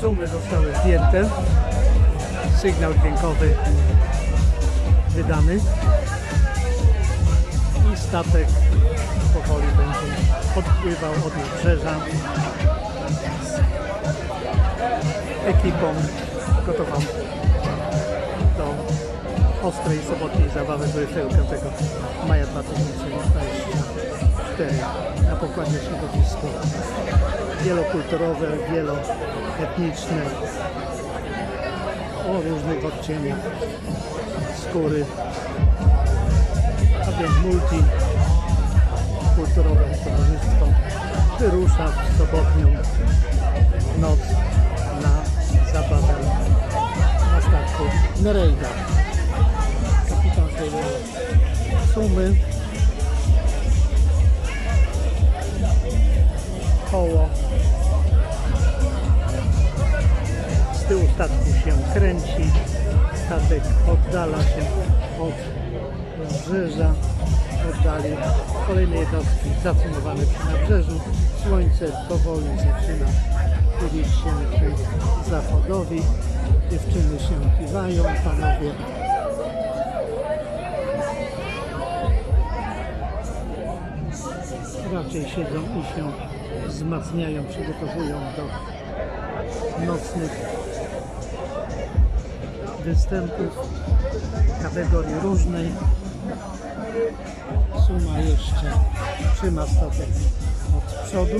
Sumy zostały zdjęte. Sygnał dźwiękowy wydany. I statek powoli będzie odpływał od nabrzeża z ekipą gotową ostrej sobotniej zabawy 25 maja 2024 na pokładzie środowisko wielokulturowe, wieloetniczne o różnych odcieniach skóry a więc multikulturowe towarzystwo wyrusza w sobotnią noc na zabawę na statku Nereida. Sumy. Koło. Z tyłu statku się kręci. Statek oddala się od nabrzeża oddali kolejne jednostki zacumowane przy nabrzeżu. Słońce powoli zaczyna chylić się ku zachodowi. Dziewczyny się kiwają. Panowie raczej siedzą i się wzmacniają, przygotowują do nocnych występów kategorii różnej. Suma jeszcze trzyma statek od przodu.